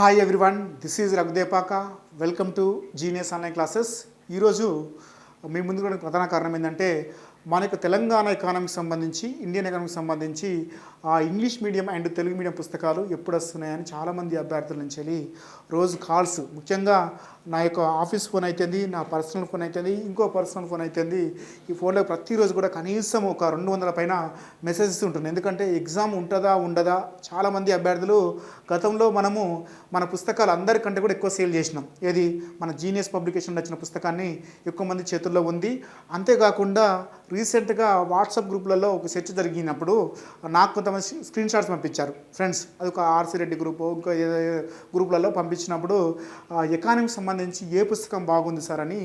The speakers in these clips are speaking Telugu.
Hi everyone this is Raghu Depaka welcome to genius online classes ఈరోజు మీ ముందు కూడా ప్రధాన కారణం ఏంటంటే మన యొక్క తెలంగాణ ఎకానమీకి సంబంధించి ఇండియన్ ఎకానమీకి సంబంధించి ఆ English medium and Telugu medium పుస్తకాలు ఎప్పుడు వస్తున్నాయని చాలామంది అభ్యర్థుల నుంచి వెళ్ళి రోజు కాల్స్ ముఖ్యంగా నా యొక్క ఆఫీస్ ఫోన్ అయితేంది నా పర్సనల్ ఫోన్ అయితేంది ఇంకో పర్సనల్ ఫోన్ అయితేంది ఈ ఫోన్లో ప్రతిరోజు కూడా కనీసం ఒక రెండు వందల పైన మెసేజెస్ ఉంటుంది. ఎందుకంటే ఎగ్జామ్ ఉంటుందా ఉండదా? చాలామంది అభ్యర్థులు గతంలో మనము మన పుస్తకాలు అందరికంటే కూడా ఎక్కువ సేల్ చేసినాం. ఏది? మన జీనియస్ పబ్లికేషన్ వచ్చిన పుస్తకాన్ని ఎక్కువ మంది చేతుల్లో ఉంది. అంతేకాకుండా రీసెంట్గా వాట్సాప్ గ్రూప్లలో ఒక చర్చ జరిగినప్పుడు నాకు కొంతమంది స్క్రీన్ షాట్స్ పంపించారు. ఫ్రెండ్స్ అది ఒక ఆర్సీ రెడ్డి గ్రూప్ ఇంకా గ్రూప్లలో పంపించినప్పుడు ఎకానమీకి సంబంధించి ఏ పుస్తకం బాగుంది సార్ అని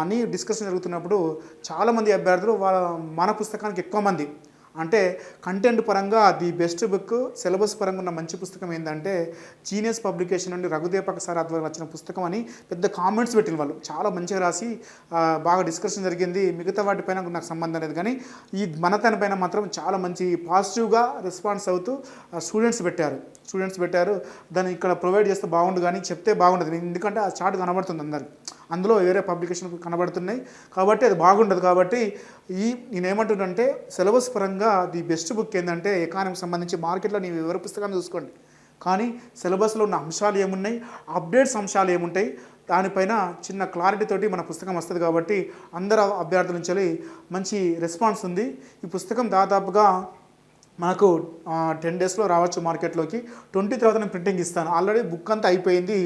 అని డిస్కషన్ జరుగుతున్నప్పుడు చాలామంది అభ్యర్థులు వాళ్ళ మన పుస్తకానికి ఎక్కువ మంది అంటే కంటెంట్ పరంగా ది బెస్ట్ బుక్ సిలబస్ పరంగా ఉన్న మంచి పుస్తకం ఏంటంటే జీనియస్ పబ్లికేషన్ నుండి రఘుదేపక సార్ ఆధ్వర్యంలో వచ్చిన పుస్తకం అని పెద్ద కామెంట్స్ పెట్టిన వాళ్ళు. చాలా మంచిగా రాసి బాగా డిస్కషన్ జరిగింది. మిగతా వాటిపైన నాకు సంబంధం లేదు కానీ ఈ మన పైన మాత్రం చాలా మంచి పాజిటివ్గా రెస్పాన్స్ అవుతూ స్టూడెంట్స్ పెట్టారు. స్టూడెంట్స్ పెట్టారు. దాన్ని ఇక్కడ ప్రొవైడ్ చేస్తే బాగుండు కానీ చెప్తే బాగుండదు. ఎందుకంటే ఆ చార్ట్ కనబడుతుంది అందరికి. అందులో వేరే పబ్లికేషన్ కనబడుతున్నాయి. కాబట్టి అది బాగుండదు. కాబట్టి ఈ నేనేమంటున్నానంటే సిలబస్ పరంగా ది బెస్ట్ బుక్ ఏంటంటే ఎకానమీకి సంబంధించి మార్కెట్లో నీ వివర పుస్తకాన్ని చూసుకోండి. కానీ సిలబస్లో ఉన్న అంశాలు ఏమున్నాయి? అప్డేట్స్ అంశాలు ఏముంటాయి? దానిపైన చిన్న క్లారిటీ తోటి మన పుస్తకం వస్తుంది కాబట్టి అందరు అభ్యర్థుల నుంచి మంచి రెస్పాన్స్ ఉంది. ఈ పుస్తకం దాదాపుగా మనకు టెన్ డేస్లో రావచ్చు మార్కెట్లోకి. ట్వంటీ తర్వాత నేను ప్రింటింగ్ ఇస్తాను. ఆల్రెడీ బుక్ అంతా అయిపోయింది.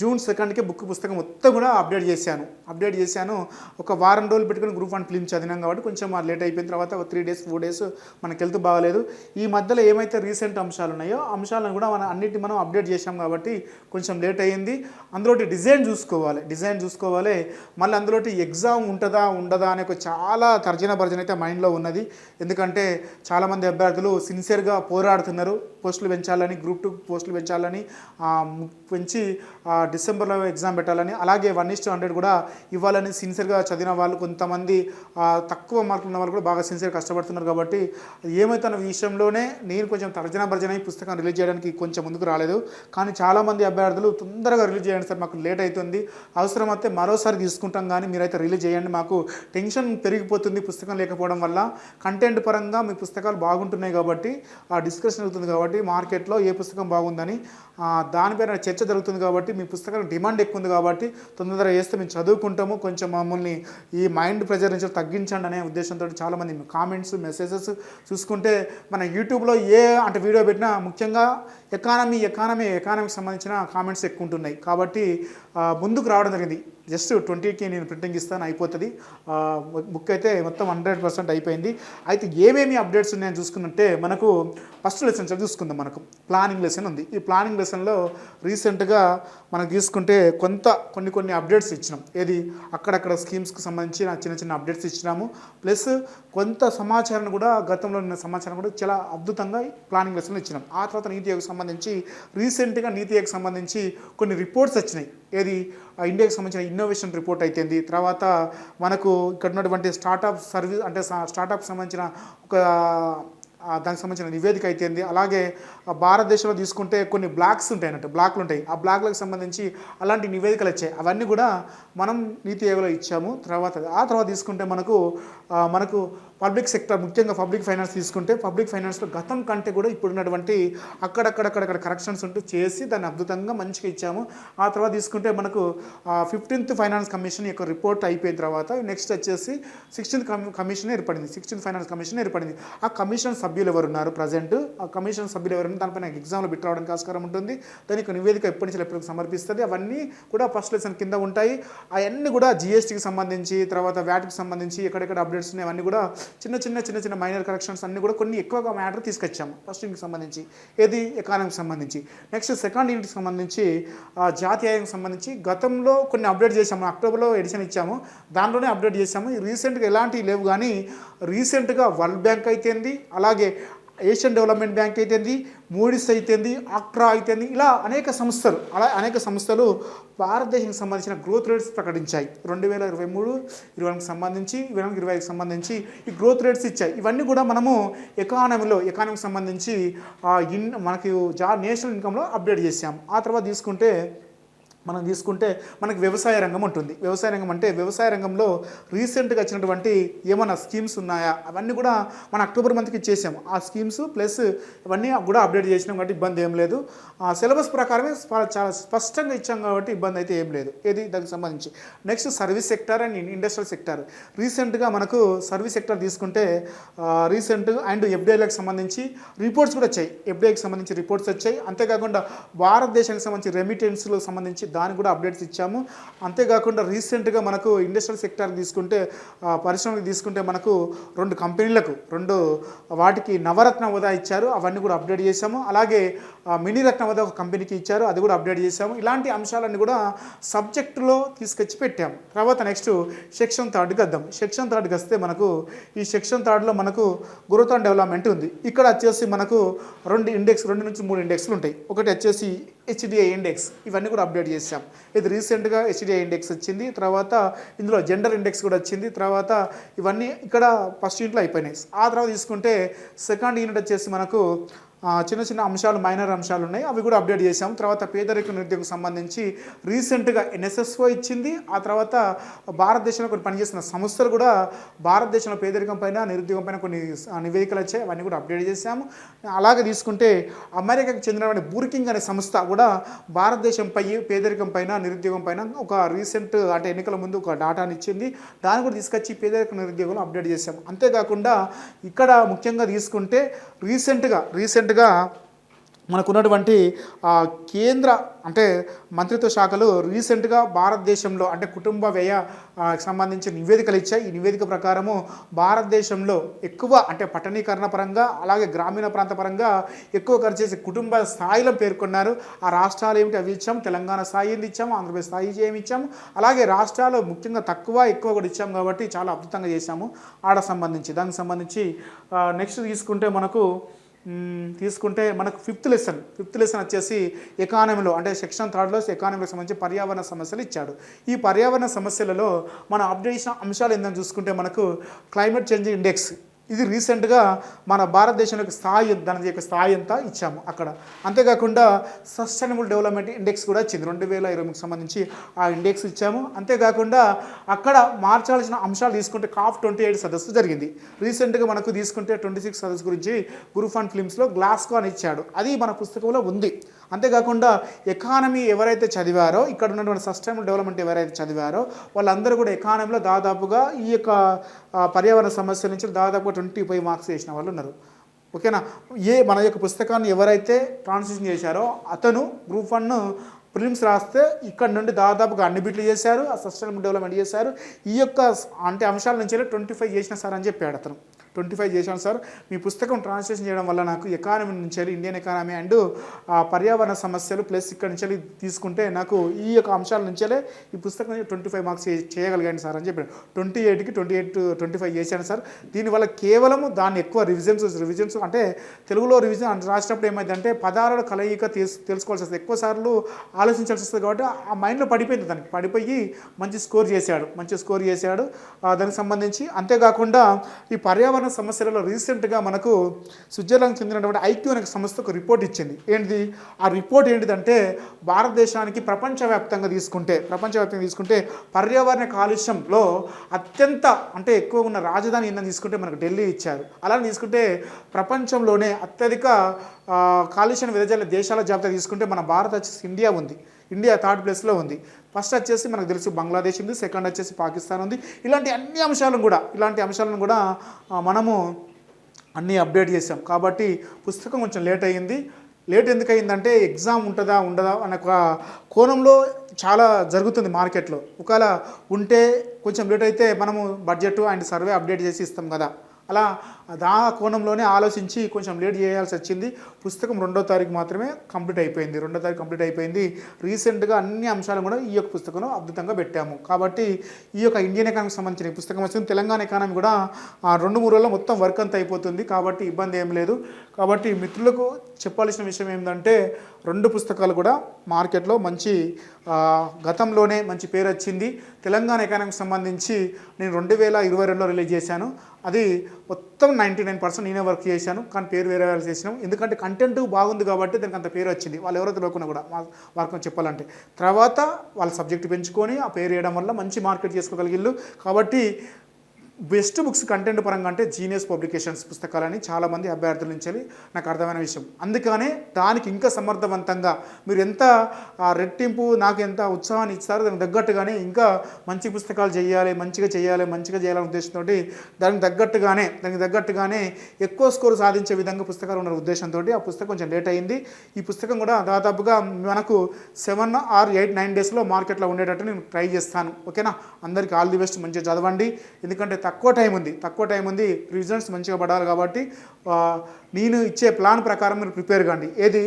జూన్ సెకండ్కి బుక్ పుస్తకం మొత్తం కూడా అప్డేట్ చేశాను. అప్డేట్ చేశాను. ఒక వారం రోజులు పెట్టుకుని గ్రూప్ వన్ ఫిలిం చదివినాం కాబట్టి కొంచెం లేట్ అయిపోయిన తర్వాత ఒక త్రీ డేస్ ఫోర్ డేస్ మనకి వెళ్తూ బాగాలేదు. ఈ మధ్యలో ఏమైతే రీసెంట్ అంశాలు ఉన్నాయో అంశాలను కూడా మనం అన్నిటి మనం అప్డేట్ చేశాం కాబట్టి కొంచెం లేట్ అయ్యింది. అందులో డిజైన్ చూసుకోవాలి. డిజైన్ చూసుకోవాలి. మళ్ళీ అందులో ఎగ్జామ్ ఉంటుందా ఉండదా అనే ఒక చాలా తర్జన భర్జన అయితే మైండ్లో ఉన్నది. ఎందుకంటే చాలామంది అభ్యర్థులు సిన్సియర్గా పోరాడుతున్నారు. పోస్టులు పెంచాలని గ్రూప్ టూ పోస్టులు పెంచాలని పెంచి డిసెంబర్లో ఎగ్జామ్ పెట్టాలని అలాగే వన్ ఇస్ హండ్రెడ్ కూడా ఇవ్వాలని సిన్సియర్గా చదివిన వాళ్ళు కొంతమంది తక్కువ మార్కులు ఉన్న వాళ్ళు కూడా బాగా సిన్సియర్ కష్టపడుతున్నారు కాబట్టి ఏమైతున్న విషయంలోనే నేను కొంచెం తర్జన భర్జన ఈ పుస్తకం రిలీజ్ చేయడానికి కొంచెం ముందుకు రాలేదు. కానీ చాలామంది అభ్యర్థులు తొందరగా రిలీజ్ చేయండి సార్ మాకు లేట్ అవుతుంది అవసరమైతే మరోసారి తీసుకుంటాం కానీ మీరైతే రిలీజ్ చేయండి. మాకు టెన్షన్ పెరిగిపోతుంది పుస్తకం లేకపోవడం వల్ల. కంటెంట్ పరంగా మీ పుస్తకాలు బాగుంటున్నాయి కాబట్టి కాబట్టి ఆ డిస్కషన్ జరుగుతుంది కాబట్టి మార్కెట్లో ఏ పుస్తకం బాగుందని దానిపైన చర్చ జరుగుతుంది కాబట్టి మీ పుస్తకం డిమాండ్ ఎక్కువ ఉంది కాబట్టి తొందరగా వేస్తే మేము చదువుకుంటాము. కొంచెం మమ్మల్ని ఈ మైండ్ ప్రెజర్ నుంచి తగ్గించండి అనే ఉద్దేశంతో చాలామంది కామెంట్స్ మెసేజెస్ చూసుకుంటే మన యూట్యూబ్లో ఏ అంటే వీడియో పెట్టినా ముఖ్యంగా ఎకానమీ ఎకానమీ ఎకానమీకి సంబంధించిన కామెంట్స్ ఎక్కువ ఉంటున్నాయి. కాబట్టి ముందుకు రావడం జరిగింది. జస్ట్ ట్వంటీకి నేను ప్రింటింగ్ ఇస్తాను అయిపోతుంది. బుక్ అయితే మొత్తం హండ్రెడ్ పర్సెంట్ అయిపోయింది. అయితే ఏమేమి అప్డేట్స్ ఉన్నాయని చూసుకున్నట్టే మనకు ఫస్ట్ లెసన్ చూసుకుందాం మనకు. ప్లానింగ్ లెసన్ ఉంది. ఈ ప్లానింగ్ లెసన్లో రీసెంట్గా మనం తీసుకుంటే కొంత కొన్ని కొన్ని అప్డేట్స్ ఇచ్చినాం. ఏది? అక్కడక్కడ స్కీమ్స్కి సంబంధించిన చిన్న చిన్న అప్డేట్స్ ఇచ్చినాము. ప్లస్ కొంత సమాచారాన్ని కూడా గతంలో ఉన్న సమాచారం కూడా చాలా అద్భుతంగా ప్లానింగ్ లెసన్లు ఇచ్చినాం. ఆ తర్వాత నీతి ఆయోగ్ సంబంధించి రీసెంట్గా నీతి ఆయోగ్ సంబంధించి కొన్ని రిపోర్ట్స్ వచ్చినాయి. ఏది? ఇండియాకి సంబంధించిన ఇన్నోవేషన్ రిపోర్ట్ అయితేంది. తర్వాత మనకు ఇక్కడ ఉన్నటువంటి స్టార్టప్ సర్వీస్ అంటే స్టార్టప్ సంబంధించిన ఒక దానికి సంబంధించిన నివేదిక అయితేంది అలాగే భారతదేశంలో తీసుకుంటే కొన్ని బ్లాక్స్ ఉంటాయి అన్నట్టు బ్లాక్లు ఉంటాయి. ఆ బ్లాక్లకు సంబంధించి అలాంటి నివేదికలు వచ్చాయి. అవన్నీ కూడా మనం నీతి ఆయోగంలో ఇచ్చాము. తర్వాత ఆ తర్వాత తీసుకుంటే మనకు మనకు పబ్లిక్ సెక్టర్ ముఖ్యంగా పబ్లిక్ ఫైనాన్స్ తీసుకుంటే పబ్లిక్ ఫైనాన్స్లో గతం కంటే కూడా ఇప్పుడున్నటువంటి అక్కడక్కడక్కడక్కడ కరెక్షన్స్ ఉంటూ చేసి దాన్ని అద్భుతంగా మంచిగా ఇచ్చాము. ఆ తర్వాత తీసుకుంటే మనకు ఫిఫ్టీన్త్ ఫైనాన్స్ కమిషన్ యొక్క రిపోర్ట్ అయిపోయిన తర్వాత నెక్స్ట్ వచ్చేసి సిక్స్టీన్త్ కమిషన్ ఏర్పడింది. సిక్స్టీన్త్ ఫైనాన్స్ కమిషన్ ఏర్పడింది. ఆ కమిషన్ సభ్యులు ఎవరు ఉన్నారు? ప్రజెంట్ ఆ కమిషన్ సభ్యులు ఎవరు దానిపై దానిపైన ఎగ్జామ్లో బిట్ రావడానికి ఆస్కారం ఉంటుంది. దానికి నివేదిక ఎప్పటి నుంచి ఎప్పటికి సమర్పిస్తుంది? అవన్నీ కూడా ఫస్ట్ లెసన్ కింద ఉంటాయి. అవన్నీ కూడా జిఎస్టీకి సంబంధించి తర్వాత వ్యాట్కి సంబంధించి ఎక్కడెక్కడ అప్డేట్స్ ఉన్నాయి? అవన్నీ కూడా చిన్న చిన్న చిన్న చిన్న మైనర్ కరెక్షన్స్ అన్నీ కూడా కొన్ని ఎక్కువగా మ్యాటర్ తీసుకొచ్చాము. ఫస్ట్ యూనిట్కి సంబంధించి. ఏది? ఎకానమీకి సంబంధించి. నెక్స్ట్ సెకండ్ యూనిట్కి సంబంధించి ఆ, జాతీయ ఆయోగం సంబంధించి గతంలో కొన్ని అప్డేట్ చేశాము. అక్టోబర్లో ఎడిషన్ ఇచ్చాము. దానిలోనే అప్డేట్ చేశాము. రీసెంట్గా ఎలాంటివి లేవు కానీ రీసెంట్గా వరల్డ్ బ్యాంక్ అయితేంది అలాగే ఏషియన్ డెవలప్మెంట్ బ్యాంక్ అయితేంది మూడిస్ అయితేంది ఆక్ట్రా అయితేంది ఇలా అనేక సంస్థలు అలా అనేక సంస్థలు భారతదేశానికి సంబంధించిన గ్రోత్ రేట్స్ ప్రకటించాయి. రెండు వేల ఇరవై మూడు ఇరవై నాలుగుకి సంబంధించి ఇరవై నాలుగు ఇరవై ఐదుకి సంబంధించి ఈ గ్రోత్ రేట్స్ ఇచ్చాయి. ఇవన్నీ కూడా మనము ఎకానమీలో ఎకానమీకి సంబంధించి ఆ, ఇన్ మనకి జా నేషనల్ ఇన్కంలో అప్డేట్ చేసాం ఆ తర్వాత తీసుకుంటే మనం తీసుకుంటే మనకి వ్యవసాయ రంగం ఉంటుంది. వ్యవసాయ రంగం అంటే వ్యవసాయ రంగంలో రీసెంట్గా వచ్చినటువంటి ఏమైనా స్కీమ్స్ ఉన్నాయా? అవన్నీ కూడా మన అక్టోబర్ మంత్కి ఇచ్చేసాము ఆ స్కీమ్స్ ప్లస్ ఇవన్నీ కూడా అప్డేట్ చేసినాం కాబట్టి ఇబ్బంది ఏం లేదు. ఆ సిలబస్ ప్రకారమే స్ప- చాలా స్పష్టంగా ఇచ్చాం కాబట్టి ఇబ్బంది అయితే ఏం లేదు. ఏది దానికి సంబంధించి. Next service sector and industrial sector. రీసెంట్గా మనకు సర్వీస్ సెక్టర్ తీసుకుంటే రీసెంట్ అండ్ ఎఫ్డిఐలకు సంబంధించి రిపోర్ట్స్ కూడా వచ్చాయి. ఎఫ్డిఐకి సంబంధించి రిపోర్ట్స్ వచ్చాయి. అంతేకాకుండా భారతదేశానికి సంబంధించి రెమిటెన్స్లకు సంబంధించి దానికి కూడా అప్డేట్స్ ఇచ్చాము. అంతేకాకుండా రీసెంట్గా మనకు ఇండస్ట్రియల్ సెక్టార్ తీసుకుంటే పరిశ్రమలు తీసుకుంటే మనకు రెండు కంపెనీలకు రెండు వాటికి నవరత్న హోదా ఇచ్చారు. అవన్నీ కూడా అప్డేట్ చేశాము. అలాగే మినీ రత్న హోదా ఒక కంపెనీకి ఇచ్చారు. అది కూడా అప్డేట్ చేశాము. ఇలాంటి అంశాలన్నీ కూడా సబ్జెక్టులో తీసుకొచ్చి పెట్టాము. తర్వాత నెక్స్ట్ సెక్షన్ థర్డ్కి వద్దాం. సెక్షన్ థర్డ్కి వస్తే మనకు ఈ సెక్షన్ థర్డ్లో మనకు గ్రోత్ అండ్ డెవలప్మెంట్ ఉంది. ఇక్కడ వచ్చేసి మనకు రెండు ఇండెక్స్ రెండు నుంచి మూడు ఇండెక్స్లు ఉంటాయి. ఒకటి వచ్చేసి హెచ్డిఐ ఇండెక్స్ ఇవన్నీ కూడా అప్డేట్ చేసాం ఇది రీసెంట్గా హెచ్డిఐ ఇండెక్స్ వచ్చింది. తర్వాత ఇందులో జెండర్ ఇండెక్స్ కూడా వచ్చింది. తర్వాత ఇవన్నీ ఇక్కడ ఫస్ట్ యూనిట్లో అయిపోయినాయి. ఆ తర్వాత తీసుకుంటే సెకండ్ యూనిట్ వచ్చేసి మనకు చిన్న చిన్న అంశాలు మైనర్ అంశాలు ఉన్నాయి. అవి కూడా అప్డేట్ చేసాం తర్వాత పేదరిక నిరుద్యోగం సంబంధించి రీసెంట్గా ఎన్ఎస్ఎస్ఓ ఇచ్చింది. ఆ తర్వాత భారతదేశంలో కొన్ని పనిచేస్తున్న సంస్థలు కూడా భారతదేశంలో పేదరికం పైన నిరుద్యోగం పైన కొన్ని నివేదికలు వచ్చాయి. అవన్నీ కూడా అప్డేట్ చేశాము. అలాగే తీసుకుంటే అమెరికాకి చెందినటువంటి బూర్కింగ్ అనే సంస్థ కూడా భారతదేశంపై పేదరికం పైన నిరుద్యోగం పైన ఒక రీసెంట్ అంటే ఎన్నికల ముందు ఒక డాటాని ఇచ్చింది. దాన్ని కూడా తీసుకొచ్చి పేదరిక నిరుద్యోగంలో అప్డేట్ చేశాము. అంతేకాకుండా ఇక్కడ ముఖ్యంగా తీసుకుంటే రీసెంట్గా రీసెంట్ రీసెంట్గా మనకున్నటువంటి కేంద్ర అంటే మంత్రిత్వ శాఖలు రీసెంట్గా భారతదేశంలో అంటే కుటుంబ వ్యయ సంబంధించిన నివేదికలు ఇచ్చాయి. ఈ నివేదిక ప్రకారము భారతదేశంలో ఎక్కువ అంటే పట్టణీకరణ పరంగా అలాగే గ్రామీణ ప్రాంత పరంగా ఎక్కువ ఖర్చు చేసే కుటుంబ స్థాయిలో పేర్కొన్నారు. ఆ రాష్ట్రాలు ఏమిటి? అవి ఇచ్చాం తెలంగాణ స్థాయి ఏంది ఇచ్చాము. ఆంధ్రప్రదేశ్ స్థాయి ఏమి ఇచ్చాము. అలాగే రాష్ట్రాలు ముఖ్యంగా తక్కువ ఎక్కువ కూడా ఇచ్చాము కాబట్టి చాలా అద్భుతంగా చేశాము. ఆడ సంబంధించి దానికి సంబంధించి నెక్స్ట్ తీసుకుంటే మనకు తీసుకుంటే మనకు ఫిఫ్త్ లెసన్ ఫిఫ్త్ లెసన్ వచ్చేసి ఎకానమీలో అంటే సెక్షన్ థర్డ్లో ఎకానమీకి సంబంధించి పర్యావరణ సమస్యలు ఇచ్చాడు. ఈ పర్యావరణ సమస్యలలో మనం అప్డేట్ చేసిన అంశాలు ఏందని చూసుకుంటే మనకు క్లైమేట్ చేంజ్ ఇండెక్స్ ఇది రీసెంట్గా మన భారతదేశంలో స్థాయి దాని యొక్క స్థాయి ఎంత ఇచ్చాము అక్కడ. అంతేకాకుండా సస్టైనబుల్ డెవలప్మెంట్ ఇండెక్స్ కూడా వచ్చింది రెండు వేల ఇరవైకి సంబంధించి ఆ ఇండెక్స్ ఇచ్చాము. అంతేకాకుండా అక్కడ మార్చాల్సిన అంశాలు తీసుకుంటే కాఫ్ ట్వంటీ ఎయిట్ సదస్సు జరిగింది. రీసెంట్గా మనకు తీసుకుంటే ట్వంటీ సిక్స్ సదస్సు గురించి గురుఫాన్ ఫిల్మ్స్లో గ్లాస్కో అని ఇచ్చాడు. అది మన పుస్తకంలో ఉంది. అంతేకాకుండా ఎకానమీ ఎవరైతే చదివారో ఇక్కడ ఉన్నటువంటి సస్టైనబుల్ డెవలప్మెంట్ ఎవరైతే చదివారో వాళ్ళందరూ కూడా ఎకానమీలో దాదాపుగా ఈ యొక్క పర్యావరణ సమస్యల నుంచి దాదాపుగా ట్వంటీ ఫైవ్ మార్క్స్ చేసిన వాళ్ళు ఉన్నారు. ఓకేనా? ఏ మన యొక్క పుస్తకాన్ని ఎవరైతే ట్రాన్స్లేషన్ చేశారో అతను గ్రూప్ వన్ ప్రిలిమ్స్ రాస్తే ఇక్కడ నుండి దాదాపుగా అన్ని బిట్లు చేశారు ఆ సస్టైనబుల్ డెవలప్మెంట్ చేశారు. ఈ యొక్క అంటే అంశాల నుంచి ట్వంటీ ఫైవ్ చేసిన సార్ అని చెప్పాడు అతను. ట్వంటీ ఫైవ్ చేశాను సార్. మీ పుస్తకం ట్రాన్స్లేషన్ చేయడం వల్ల నాకు ఎకానమీ నుంచి ఇండియన్ ఎకానమీ అండ్ పర్యావరణ సమస్యలు ప్లస్ ఇక్కడ నుంచి తీసుకుంటే నాకు ఈ యొక్క అంశాల నుంచేలే ఈ పుస్తకం ట్వంటీ ఫైవ్ మార్క్స్ చేయగలిగాను సార్ అని చెప్పాడు. ట్వంటీ ఎయిట్కి ట్వంటీ ఎయిట్ ట్వంటీ ఫైవ్ చేశాను సార్. దీనివల్ల కేవలం దాన్ని ఎక్కువ రివిజన్స్ రివిజన్స్ అంటే తెలుగులో రివిజన్ అంటే రాసినప్పుడు ఏమైందంటే పదాల కలయిక తెలుసుకోవాల్సి వస్తుంది. ఎక్కువ సార్లు ఆలోచించాల్సి వస్తుంది కాబట్టి ఆ మైండ్లో పడిపోయింది దానికి. పడిపోయి మంచి స్కోర్ చేశాడు. మంచి స్కోర్ చేశాడు. దానికి సంబంధించి అంతేకాకుండా ఈ పర్యావరణ సమస్యలలో రీసెంట్గా మనకు స్విట్జర్లాండ్ చెందినటువంటి ఐక్యూ అనే సంస్థ ఒక రిపోర్ట్ ఇచ్చింది. ఏంటిది? ఆ రిపోర్ట్ ఏంటిదంటే భారతదేశానికి ప్రపంచవ్యాప్తంగా తీసుకుంటే ప్రపంచవ్యాప్తంగా తీసుకుంటే పర్యావరణ కాలుష్యంలో అత్యంత అంటే ఎక్కువ ఉన్న రాజధాని ఏందని తీసుకుంటే మనకు ఢిల్లీ ఇచ్చారు. అలా తీసుకుంటే ప్రపంచంలోనే అత్యధిక కాలుష్యం వెదజల్లే దేశాల జాబితా తీసుకుంటే మన భారత ఇండియా ఉంది. ఇండియా థర్డ్ ప్లేస్లో ఉంది. ఫస్ట్ వచ్చేసి మనకు తెలుసు బంగ్లాదేశ్ ఉంది సెకండ్ వచ్చేసి పాకిస్తాన్ ఉంది. ఇలాంటి అన్ని అంశాలను కూడా ఇలాంటి అంశాలను కూడా మనము అన్నీ అప్డేట్ చేసాం కాబట్టి పుస్తకం కొంచెం లేట్ అయ్యింది. లేట్ ఎందుకు అయిందంటే ఎగ్జామ్ ఉంటుందా ఉండదా అనే ఒక కోణంలో చాలా జరుగుతుంది మార్కెట్లో. ఒకవేళ ఉంటే కొంచెం లేట్ అయితే మనము బడ్జెట్ అండ్ సర్వే అప్డేట్ చేసి ఇస్తాం కదా. అలా దా కోణంలోనే ఆలోచించి కొంచెం లేట్ చేయాల్సి వచ్చింది. పుస్తకం రెండో తారీఖు మాత్రమే కంప్లీట్ అయిపోయింది. రెండో తారీఖు కంప్లీట్ అయిపోయింది. రీసెంట్గా అన్ని అంశాలు కూడా ఈ యొక్క పుస్తకంలో అద్భుతంగా పెట్టాము. కాబట్టి ఈ యొక్క ఇండియన్ ఎకానమీకి సంబంధించిన పుస్తకం వచ్చింది తెలంగాణ ఎకానమీ కూడా ఆ రెండు మూడు రోజుల్లో మొత్తం వర్క్ అంతా అయిపోతుంది. కాబట్టి ఇబ్బంది ఏం లేదు. కాబట్టి మిత్రులకు చెప్పాల్సిన విషయం ఏంటంటే రెండు పుస్తకాలు కూడా మార్కెట్లో మంచి గతంలోనే మంచి పేరు వచ్చింది. తెలంగాణ ఎకానమీకి సంబంధించి నేను రెండు వేల ఇరవై రెండులో రిలీజ్ చేశాను. అది మొత్తం నైంటీ నైన్ పర్సెంట్ నేనే వర్క్ చేశాను కానీ పేరు వేరే వాళ్ళు చేసినాం. ఎందుకంటే కంటెంట్ బాగుంది కాబట్టి దానికి అంత పేరు వచ్చింది. వాళ్ళు ఎవరో తెలియకుండా కూడా వర్క్ చెప్పాలంటే. తర్వాత వాళ్ళ సబ్జెక్ట్ పెంచుకొని ఆ పేరు వేయడం వల్ల మంచి మార్కెట్ చేసుకోగలిగిళ్ళు. కాబట్టి బెస్ట్ బుక్స్ కంటెంట్ పరంగా అంటే జీనియస్ పబ్లికేషన్స్ పుస్తకాలని చాలామంది అభ్యర్థుల నుంచి నాకు అర్థమైన విషయం. అందుకనే దానికి ఇంకా సమర్థవంతంగా మీరు ఎంత ఆ, రెట్టింపు నాకు ఎంత ఉత్సాహాన్ని ఇస్తారో దానికి తగ్గట్టుగానే ఇంకా మంచి పుస్తకాలు చేయాలి మంచిగా చేయాలి మంచిగా చేయాలనే ఉద్దేశంతో దానికి తగ్గట్టుగానే దానికి తగ్గట్టుగానే ఎక్కువ స్కోర్ సాధించే విధంగా పుస్తకాలు ఉన్న ఉద్దేశంతో ఆ పుస్తకం కొంచెం లేట్ అయింది. ఈ పుస్తకం కూడా దాదాపుగా మనకు సెవెన్ ఆర్ ఎయిట్ నైన్ డేస్లో మార్కెట్లో ఉండేటట్టు నేను ట్రై చేస్తాను. ఓకేనా? అందరికీ ఆల్ ది బెస్ట్ మంచిగా చదవండి. ఎందుకంటే తక్కువ టైం ఉంది. తక్కువ టైం ఉంది రిజల్ట్స్ మంచిగా పడాలి కాబట్టి నేను ఇచ్చే ప్లాన్ ప్రకారం మీరు ప్రిపేర్ కాండి. ఏది?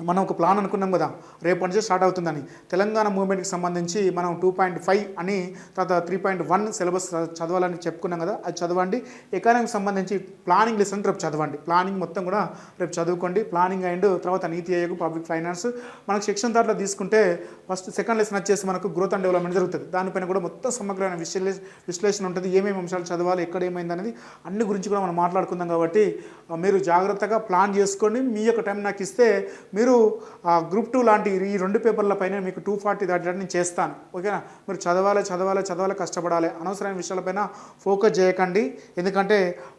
మనం ఒక ప్లాన్ అనుకున్నాం కదా రేపటి నుంచి స్టార్ట్ అవుతుందని. తెలంగాణ మూవ్మెంట్కి సంబంధించి మనం టూ పాయింట్ ఫైవ్ అని తర్వాత త్రీ పాయింట్ వన్ సిలబస్ చదవాలని చెప్పుకున్నాం కదా అది చదవండి. ఎకానమీకి సంబంధించి ప్లానింగ్ లెసన్ రేపు చదవండి. ప్లానింగ్ మొత్తం కూడా రేపు చదువుకోండి. ప్లానింగ్ అండ్ తర్వాత నీతి ఆయోగ్ పబ్లిక్ ఫైనాన్స్ మనకు సెక్షన్ దాంట్లో తీసుకుంటే ఫస్ట్ సెకండ్ లెసన్ వచ్చేసి మనకు గ్రోత్ అండ్ డెవలప్మెంట్ జరుగుతుంది. దానిపైన కూడా మొత్తం సమగ్రమైన విశ్లేష విశ్లేషణ ఉంటుంది. ఏమేమి అంశాలు చదవాలి ఎక్కడ ఏమైంది అనేది అన్ని గురించి కూడా మనం మాట్లాడుకుందాం కాబట్టి మీరు జాగ్రత్తగా ప్లాన్ చేసుకోండి. మీ యొక్క టైం నాకు ఇస్తే మీరు మీరు గ్రూప్ టూ లాంటి ఈ రెండు పేపర్ల పైన మీకు టూ ఫార్టీ దాటి నేను చేస్తాను. ఓకేనా? మీరు చదవాలి చదవాలి చదవాలి కష్టపడాలి. అనవసరమైన విషయాలపైన ఫోకస్ చేయకండి. ఎందుకంటే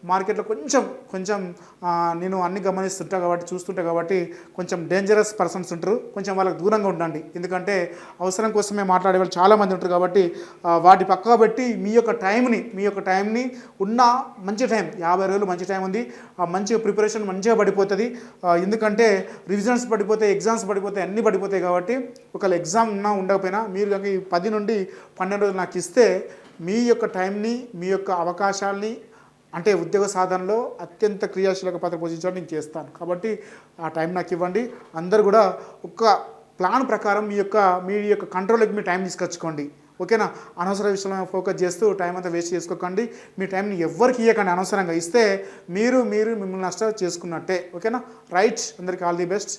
మార్కెట్లో కొంచెం కొంచెం నేను అన్ని గమనిస్తుంటా కాబట్టి చూస్తుంటా కాబట్టి కొంచెం డేంజరస్ పర్సన్స్ ఉంటారు. కొంచెం వాళ్ళకి దూరంగా ఉండండి. ఎందుకంటే అవసరం కోసమే మాట్లాడే వాళ్ళు చాలామంది ఉంటారు కాబట్టి వాటి పక్కగా పెట్టి మీ యొక్క టైంని మీ యొక్క టైంని ఉన్న మంచి టైం యాభై రోజులు మంచి టైం ఉంది. మంచిగా ప్రిపరేషన్ మంచిగా పడిపోతుంది. ఎందుకంటే రివిజన్స్ పడిపోతాయి ఎగ్జామ్స్ పడిపోతాయి అన్నీ పడిపోతాయి కాబట్టి ఒకవేళ ఎగ్జామ్ ఉన్నా ఉండకపోయినా మీరు కనుక ఈ పది నుండి పన్నెండు రోజులు నాకు ఇస్తే మీ యొక్క టైంని మీ యొక్క అవకాశాలని అంటే ఉద్యోగ సాధనలో అత్యంత క్రియాశీలక పాత్ర పోషించడం నేను చేస్తాను. కాబట్టి ఆ టైం నాకు ఇవ్వండి. అందరు కూడా ఒక ప్లాన్ ప్రకారం మీ యొక్క మీ యొక్క కంట్రోల్కి మీ టైం తీసుకొచ్చుకోండి. ఓకేనా అనవసర విషయంలో ఫోకస్ చేస్తూ టైం అంతా వేస్ట్ చేసుకోకండి. మీ టైంని ఎవ్వరికి ఇవ్వకండి అనవసరంగా. ఇస్తే మీరు మీరు మిమ్మల్ని నష్టం చేసుకున్నట్టే. ఓకేనా రైట్ అందరికీ ఆల్ ది బెస్ట్